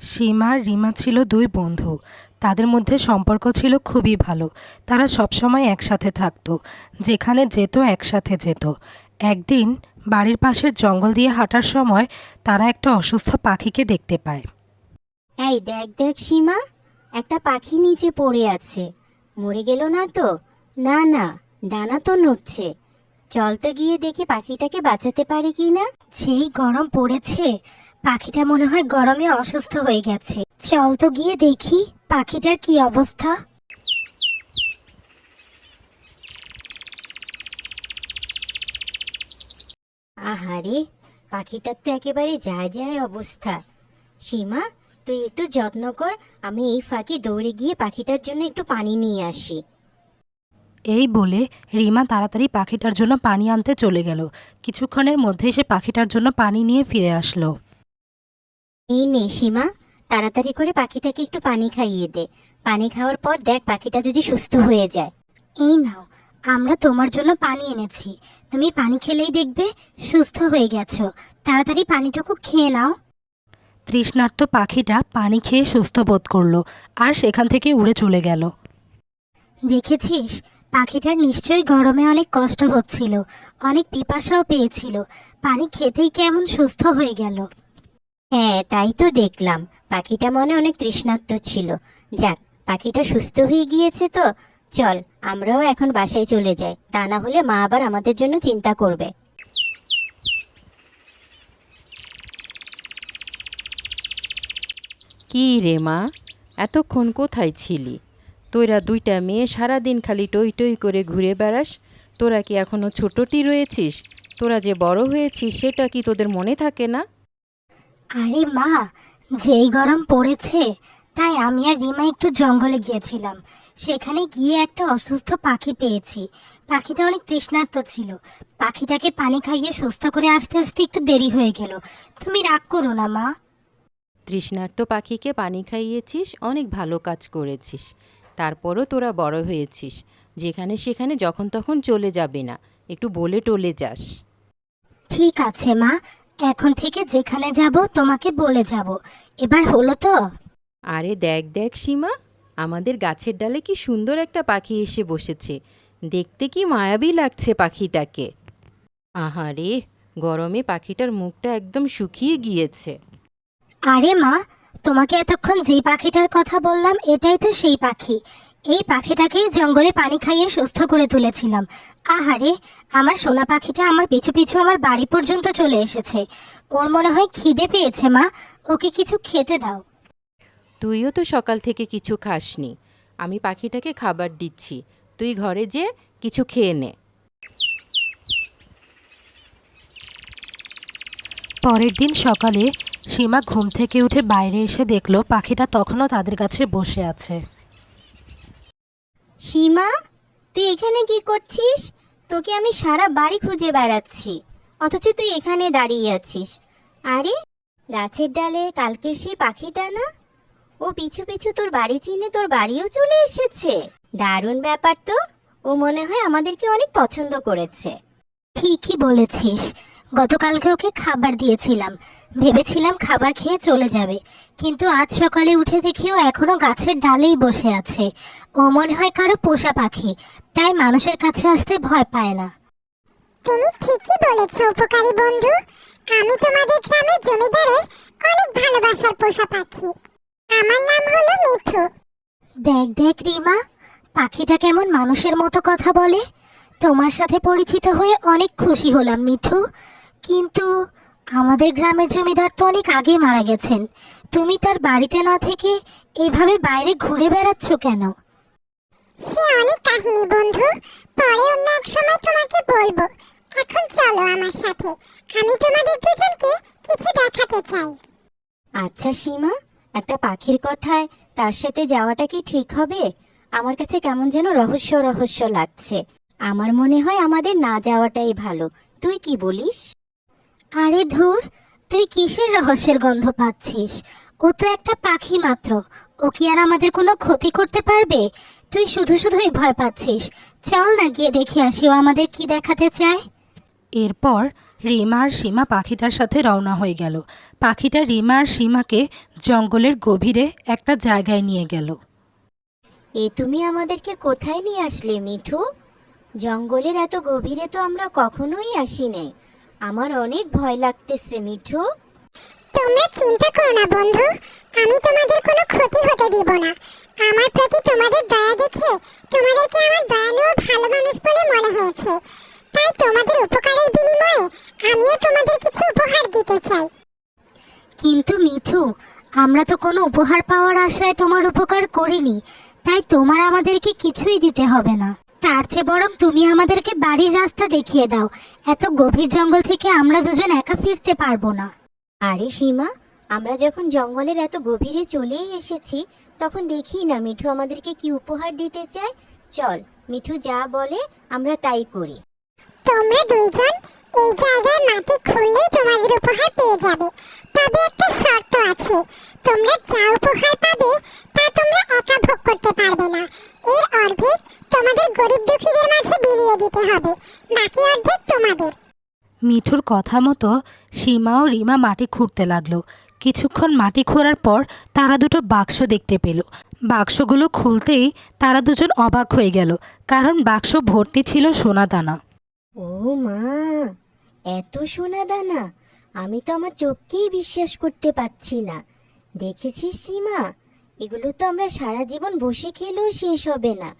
সীমা আর রিমা ছিল দুই বন্ধু। তাদের মধ্যে সম্পর্ক ছিল খুবই ভালো। তারা সবসময় একসাথে থাকতো যেখানে যেত একসাথে যেত। একদিন বাড়ির পাশের জঙ্গল দিয়ে হাঁটার সময় তারা একটা অসুস্থ পাখিকে দেখতে পায়। এই দেখ দেখ সীমা একটা পাখি নিচে পড়ে আছে। মরে গেল না তো? না না ডানা তো নড়ছে। চল তো গিয়ে দেখি পাখিটাকে বাঁচাতে পারে কি না সেই গরম পড়েছে। পাখিটা মনে হয় গরমে অসুস্থ হয়ে গেছে। চল তো গিয়ে দেখি পাখিটার কি অবস্থা। আহারে, পাখিটার তো একেবারে যায় যায় অবস্থা। সীমা, তুই একটু যত্ন কর, আমি এই ফাঁকে দৌড়ে গিয়ে পাখিটার জন্য একটু পানি নিয়ে আসি। এই বলে রিমা তাড়াতাড়ি পাখিটার জন্য পানি আনতে চলে গেল। কিছুক্ষণের মধ্যেই সে পাখিটার জন্য পানি নিয়ে ফিরে আসলো। এই নে সীমা তাড়াতাড়ি করে পাখিটাকে একটু পানি খাইয়ে দে। পানি খাওয়ার পর দেখ পাখিটা যদি সুস্থ হয়ে যায়। এই নাও আমরা তোমার জন্য পানি এনেছি। তুমি পানি খেলেই দেখবে সুস্থ হয়ে গেছো। তাড়াতাড়ি পানিটুকু খেয়ে নাও। তৃষ্ণার্ত পাখিটা পানি খেয়ে সুস্থ বোধ করল আর সেখান থেকে উড়ে চলে গেল। দেখেছিস? পাখিটার নিশ্চয়ই গরমে অনেক কষ্ট হচ্ছিল অনেক পিপাসাও পেয়েছিল। পানি খেতেই কেমন সুস্থ হয়ে গেল। হ্যাঁ তাই তো দেখলাম। পাখিটা মনে অনেক তৃষ্ণার্ত ছিল। যাক, পাখিটা সুস্থ হয়ে গিয়েছে তো। চল, আমরাও এখন বাসায় চলে যাই। তা না হলে মা আবার আমাদের জন্য চিন্তা করবে। কি রে মা? এতক্ষণ কোথায় ছিলি? তোরা দুইটা মেয়ে সারাদিন খালি টই টই করে ঘুরে বেড়াস। তোরা কি এখনও ছোটটি রয়েছিস? তোরা যে বড় হয়েছিস, সেটা কি তোদের মনে থাকে না? আরে মা যেই গরম পড়েছে তাই আমি আর রিমা একটু জঙ্গলে গিয়েছিলাম। সেখানে গিয়ে একটা অসুস্থ পাখি পেয়েছি। পাখিটা অনেক তৃষ্ণার্ত ছিল। পাখিটাকে পানি খাইয়ে সুস্থ করে আসতে আসতে একটু দেরি হয়ে গেল। তুমি রাগ করো না মা। তৃষ্ণার্ত পাখিকে পানি খাইয়েছিস অনেক ভালো কাজ করেছিস। তারপরও তোরা বড় হয়েছিস। যেখানে সেখানে যখন তখন চলে যাবে না। একটু বলে টলে যাস। ঠিক আছে মা। এখন থেকে যেখানে যাব তোমাকে বলে যাব। এবার হলো তো। আরে দেখ দেখ সীমা আমাদের গাছের ডালে কি সুন্দর একটা পাখি এসে বসেছে। দেখতে কি মায়াবী লাগছে পাখিটাকে। আহারে গরমে পাখিটার মুখটা একদম শুকিয়ে গিয়েছে। আরে মা তোমাকে এতক্ষণ যে পাখিটার কথা বললাম এটাই তো সেই পাখি। এই পাখিটাকেই জঙ্গলে পানি খাইয়ে সুস্থ করে তুলেছিলাম। আহারে আমার সোনা পাখিটা আমার পিছু পিছু আমার বাড়ি পর্যন্ত চলে এসেছে। ওর মনে হয় খিদে পেয়েছে মা। ওকে কিছু খেতে দাও। তুইও তো সকাল থেকে কিছু খাসনি। আমি পাখিটাকে খাবার দিচ্ছি। তুই ঘরে যে কিছু খেয়ে নে। পরের দিন সকালে সীমা ঘুম থেকে উঠে বাইরে এসে দেখল পাখিটা তখনও তাদের কাছে বসে আছে। সীমা তুই এখানে কি করছিস? তোকে আমি সারা বাড়ি খুঁজে বেড়াচ্ছি, অথচ তুই এখানে দাঁড়িয়ে আছিস। আরে, গাছের ডালে কালকের সেই পাখিটা না? ও পিছু পিছু তোর বাড়ি চিনে তোর বাড়িও চলে এসেছে। দারুণ ব্যাপার তো, ও মনে হয় আমাদেরকে অনেক পছন্দ করেছে। ঠিকই বলেছিস গতকালকে ওকে খাবার দিয়েছিলাম। ভেবেছিলাম খাবার খেয়ে চলে যাবে। কিন্তু আজ সকালে উঠে দেখি ও এখনও গাছের ডালেই বসে আছে। ও মনে হয় কারও পোষা পাখি তাই মানুষের কাছে আসতে ভয় পায় না। তুমি ঠিকই বলেছ উপকারী বন্ধু। আমি তোমাদের গ্রামের জমিদারের অনেক ভালোবাসার পোষা পাখি। আমার নাম হলো মিঠু। দেখ দেখ রিমা পাখিটা কেমন মানুষের মতো কথা বলে। তোমার সাথে পরিচিত হয়ে অনেক খুশি হলাম মিঠু। কিন্তু আমাদের গ্রামের জমিদার তো অনেক আগে মারা গেছেন। তুমি তার বাড়িতে না থেকে এভাবে বাইরে ঘুরে বেড়াচ্ছ কেন? সে অনেক কাহিনী বন্ধু। পরে অন্য এক সময় তোমাকে বলব। এখন চলো আমার সাথে। আমি তোমাদের দুজনকে কিছু দেখাতে চাই। আচ্ছা সীমা একটা পাখির কথায় তার সাথে যাওয়াটা কি ঠিক হবে? আমার কাছে কেমন যেন রহস্য রহস্য লাগছে। আমার মনে হয় আমাদের না যাওয়াটাই ভালো। তুই কি বলিস? আরে ধুর তুই কিসের রহস্যের গন্ধ পাচ্ছিস? ও তো একটা পাখি মাত্র। ও কি আর আমাদের কোনো ক্ষতি করতে পারবে? তুই শুধু শুধুই ভয় পাচ্ছিস। চল না গিয়ে দেখে আসি ও আমাদের কি দেখাতে চায়। এরপর রিমা আর সীমা পাখিটার সাথে রওনা হয়ে গেল। পাখিটা রিমা আর সীমাকে জঙ্গলের গভীরে একটা জায়গায় নিয়ে গেল। এ তুমি আমাদেরকে কোথায় নিয়ে আসলে মিঠু? জঙ্গলের এত গভীরে তো আমরা কখনোই আসি নাই আমার অনেক ভয় লাগতেছে মিঠু। তোমরা চিন্তা করো না বন্ধু। আমি তোমাদের কোনো ক্ষতি হতে দিব না। আমার প্রতি তোমাদের দয়া দেখে তোমাদেরকে আমার দয়ালু ও ভালো মানুষ বলে মনে হয়েছে। তাই তোমাদের উপকারের বিনিময়ে আমিও তোমাদের কিছু উপহার দিতে চাই। কিন্তু মিঠু আমরা তো কোনো উপহার পাওয়ার আশায় তোমার উপকার করিনি। তাই তোমার আমাদেরকে কিছুই দিতে হবে না। তার চেয়ে বরং তুমি আমাদেরকে বাড়ির রাস্তা দেখিয়ে দাও। এত গভীর জঙ্গল থেকে আমরা দুজন একা ফিরতে পারব না। আরে সীমা আমরা যখন জঙ্গলের এত গভীরে চলেই এসেছি তখন দেখি না মিঠু আমাদেরকে কি উপহার দিতে চায়। চল মিঠু যা বলে আমরা তাই করি। তোমরা দুইজন এই জায়গায় মাটি খুললেই তোমাদের উপহার পেয়ে যাবে। তবে একটা শর্ত আছে তোমরা যা উপহার পাবে তা তোমরা একা ভোগ করতে পারবে না। এর অর্ধেক তোমাদের গরিব দুঃখীদের মাঝে বিলিয়ে দিতে হবে বাকি অর্ধেক তোমাদের। মিঠুর কথা মতো সীমা ও রিমা মাটি খুঁড়তে লাগল। কিছুক্ষণ মাটি খোঁড়ার পর তারা দুটো বাক্স দেখতে পেল। বাক্সগুলো খুলতেই তারা দুজন অবাক হয়ে গেল কারণ বাক্স ভর্তি ছিল সোনা দানা ও মা এত সোনা দানা আমি তো আমার চোখকেই বিশ্বাস করতে পারছি না। দেখেছিস সীমা? এগুলো তো আমরা সারা জীবন বসে খেলেও শেষ হবে না।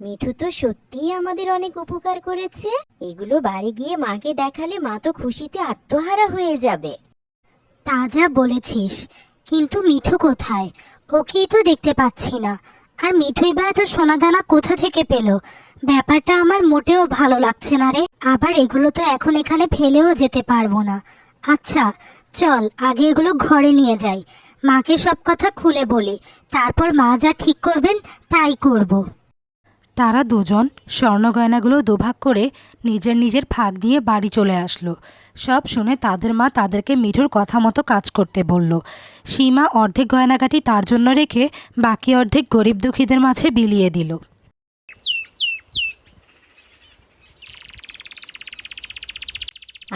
মিঠু তো সত্যিই আমাদের অনেক উপকার করেছে। এগুলো বাড়ি গিয়ে মাকে দেখালে মা তো খুশিতে আত্মহারা হয়ে যাবে। তা যা বলেছিস, কিন্তু মিঠু কোথায়? ওকেই তো দেখতে পাচ্ছি না। আর মিঠুই বা এত সোনাদানা কোথা থেকে পেল? ব্যাপারটা আমার মোটেও ভালো লাগছে না রে। আবার এগুলো তো এখন এখানে ফেলেও যেতে পারব না। আচ্ছা চল, আগে এগুলো ঘরে নিয়ে যাই। মাকে সব কথা খুলে বলি। তারপর মা যা ঠিক করবেন তাই করব। তারা দুজন স্বর্ণ গয়নাগুলো দুভাগ করে নিজের নিজের ফাঁক নিয়ে বাড়ি চলে আসলো। সব শুনে তাদের মা তাদেরকে মিঠুর কথা মতো কাজ করতে বলল। সীমা অর্ধেক গয়নাগাটি তার জন্য রেখে বাকি অর্ধেক গরিব দুঃখীদের মাঝে বিলিয়ে দিল।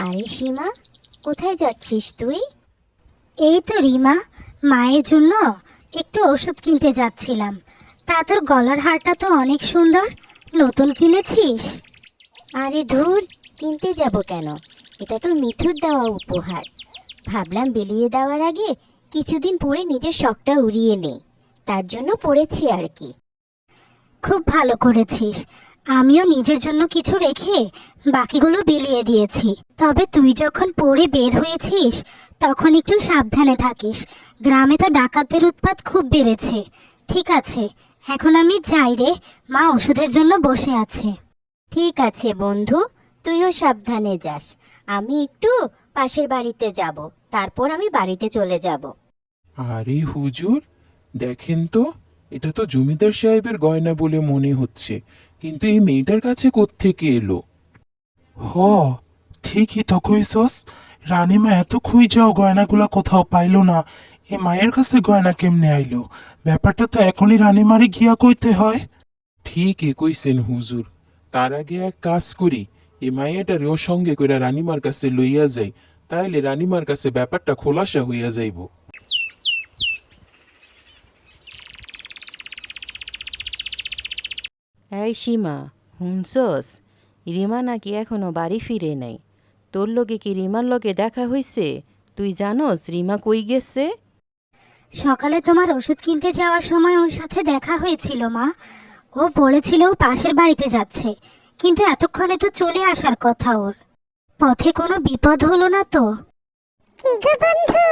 আরে সীমা কোথায় যাচ্ছিস তুই? এই তো রিমা মায়ের জন্য একটু ওষুধ কিনতে যাচ্ছিলাম। তা তোর গলার হারটা তো অনেক সুন্দর। নতুন কিনেছিস? আরে ধুর কিনতে যাব কেন? এটা তো মিঠুর দেওয়া উপহার। ভাবলাম বিলিয়ে দেওয়ার আগে কিছুদিন পরে নিজের শখটা উড়িয়ে নেই। তার জন্য পড়েছি আর কি। খুব ভালো করেছিস। আমিও নিজের জন্য কিছু রেখে বাকিগুলো বিলিয়ে দিয়েছি। তবে তুই যখন পড়ে বের হয়েছিস তখন একটু সাবধানে থাকিস। গ্রামে তো ডাকাতদের উৎপাত খুব বেড়েছে। ঠিক আছে এখন আমি যাই রে। মা ওষুধের জন্য বসে আছে। ঠিক আছে বন্ধু তুইও সাবধানে যাস। আমি একটু পাশের বাড়িতে যাব তারপর আমি বাড়িতে চলে যাব। আরে হুজুর দেখেন তো এটা তো জমিদার সাহেবের গয়না বলে মনে হচ্ছে। কিন্তু এই মেয়েটার কাছে কোত্থেকে এলো? হ ঠিকই তো কইসস রানীমা এত খুই যাও গয়নাগুলা কোথাও পাইল না। এ মায়ের কাছে গয়না কেমনে আইলো? ব্যাপারটা তো এখনই রানীমারে গিয়া কইতে হয়। ঠিকই কইছেন হুজুর। তার আগে এক কাজ করি। এই মাইয়াটার ও সঙ্গে করে রানীমার কাছে লইয়া যাই তাইলে রানীমার কাছে ব্যাপারটা খোলাসা হইয়া যাইব। এই সীমা হুনসস রিমা নাকি এখনও বাড়ি ফিরে নাই? তোর লগে কি রিমার লগে দেখা হইছে? তুই জানোস রিমা কই গেছে? সকালে তোমার ওষুধ কিনতে যাওয়ার সময় ওর সাথে দেখা হয়েছিল মা। ও বলেছিল ও পাশের বাড়িতে যাচ্ছে কিন্তু এতক্ষণে তো চলে আসার কথা ওর। পথে কোনো বিপদ হলো না তো? কি গো বন্ধু?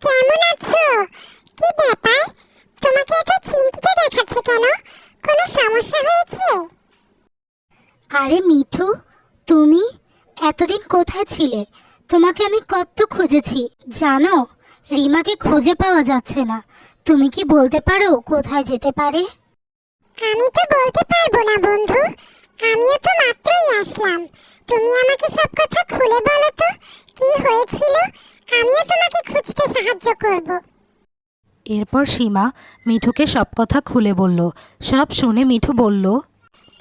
কেমন আছো? কি ব্যাপার? তোমাকে এত চিন্তিত দেখাচ্ছে কেন? কোনো সমস্যা হয়েছে? আরে মিঠু তুমি? এতদিন কোথায় ছিলে? তোমাকে আমি কত খুঁজেছি। জানো রিমাকে খুঁজে পাওয়া যাচ্ছে না। তুমি কি বলতে পারো কোথায় যেতে পারে? আমি তো বলতে পারব না বন্ধু। আমিও তো মাত্রই আসলাম। তুমি আমাকে সব কথা খুলে বলো তো কি হয়েছিল? আমিও তোমাকে খুঁজতে সাহায্য করব। এরপর সীমা মিঠুকে সব কথা খুলে বলল। সব শুনে মিঠু বলল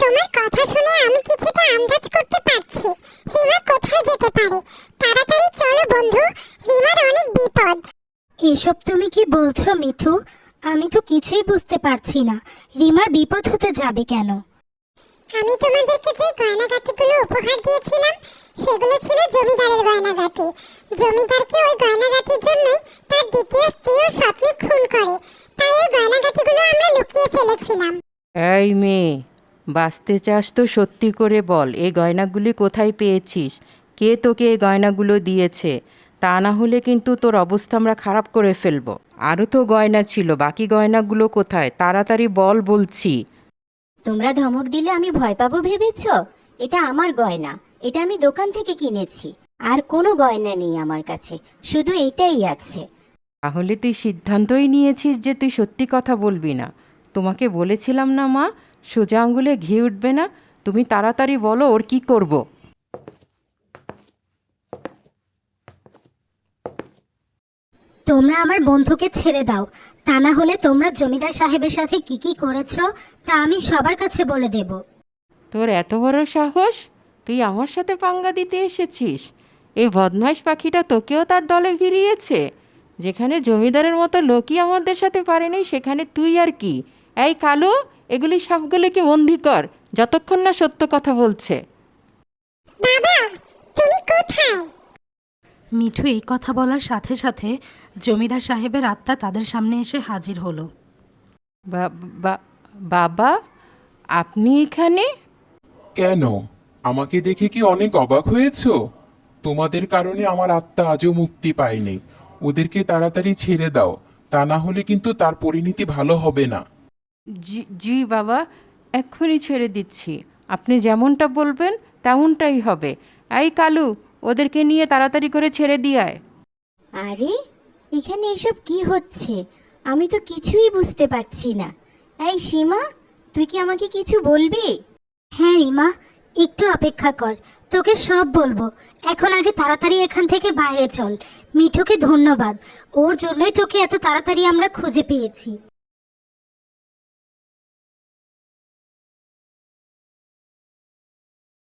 তোমার কথা শুনে আমি কিছুটা আন্দাজ করতে পারছি। হিমা কোথায় যেতে পারে? তাড়াতাড়ি চলো বন্ধু হিমার অনেক বিপদ। এসব তুমি কি বলছো মিঠু? আমি তো কিছুই বুঝতে পারছি না। রিমার বিপদ হতে যাবে কেন? আমি তোমাদেরকে যে গয়নাগাটিগুলো উপহার দিয়েছিলাম সেগুলো ছিল জমিদারের গয়নাগাটি। জমিদারকে ওই গয়নাগাটির জন্যই তার দ্বিতীয় স্ত্রীও স্বপ্নে খুন করে। তাই এই গয়নাগাটিগুলো আমরা লুকিয়ে ফেলেছিলাম। এই মেয়ে বাঁচতে চাস তো সত্যি করে বল এই গয়নাগুলি কোথায় পেয়েছিস? কে তোকে এই গয়নাগুলো দিয়েছে? তা না হলে কিন্তু তোর অবস্থা আমরা খারাপ করে ফেলব। আরও তো গয়না ছিল বাকি গয়নাগুলো কোথায়? তাড়াতাড়ি বল বলছি। তোমরা ধমক দিলে আমি ভয় পাবো ভেবেছ? এটা আমার গয়না এটা আমি দোকান থেকে কিনেছি। আর কোনো গয়না নেই আমার কাছে শুধু এটাই আছে। তাহলে তুই সিদ্ধান্তই নিয়েছিস যে তুই সত্যি কথা বলবি না। তোমাকে বলেছিলাম না মা সোজা আঙ্গুলে ঘি উঠবে না তুমি তাড়াতাড়ি বলো ওর কি করব। তোমরা আমার বন্ধুকে ছেড়ে দাও তা না হলে তোমরা জমিদার সাহেবের সাথে কি কি করেছ তা আমি সবার কাছে বলে দেব। তোর এত বড় সাহস? তুই আমার সাথে পাঙ্গা দিতে এসেছিস। এই বদমাইশ পাখিটা তোকেও তার দলে ভিড়িয়েছে যেখানে জমিদারের মতো লোকই আমাদের সাথে পারেনি সেখানে তুই আর কি? এই কালু এগুলি সবগুলোকে বন্দি কর যতক্ষণ না সত্য কথা বলছে। বাবা তুমি কোথায়? মিঠু এই কথা বলার সাথে সাথে জমিদার সাহেবের আত্মা তাদের সামনে এসে হাজির হলো। বাবা আপনি এখানে? কেন? আমাকে দেখে কি অনেক অবাক হয়েছো? তোমাদের কারণে আমার আত্মা আজও মুক্তি পায়নি। ওদেরকে তাড়াতাড়ি ছেড়ে দাও তা না হলে কিন্তু তার পরিণতি ভালো হবে না। জি জি বাবা এক্ষুনি ছেড়ে দিচ্ছি। আপনি যেমনটা বলবেন তেমনটাই হবে। এই কালু ওদেরকে নিয়ে তাড়াতাড়ি করে ছেড়ে দিয়ায় আরে এখানে এসব কি হচ্ছে? আমি তো কিছুই বুঝতে পারছি না। এই সীমা তুই কি আমাকে কিছু বলবি? হ্যাঁ রিমা একটু অপেক্ষা কর। তোকে সব বলব। এখন আগে তাড়াতাড়ি এখান থেকে বাইরে চল। মিঠুকে ধন্যবাদ। ওর জন্যই তোকে এত তাড়াতাড়ি আমরা খুঁজে পেয়েছি।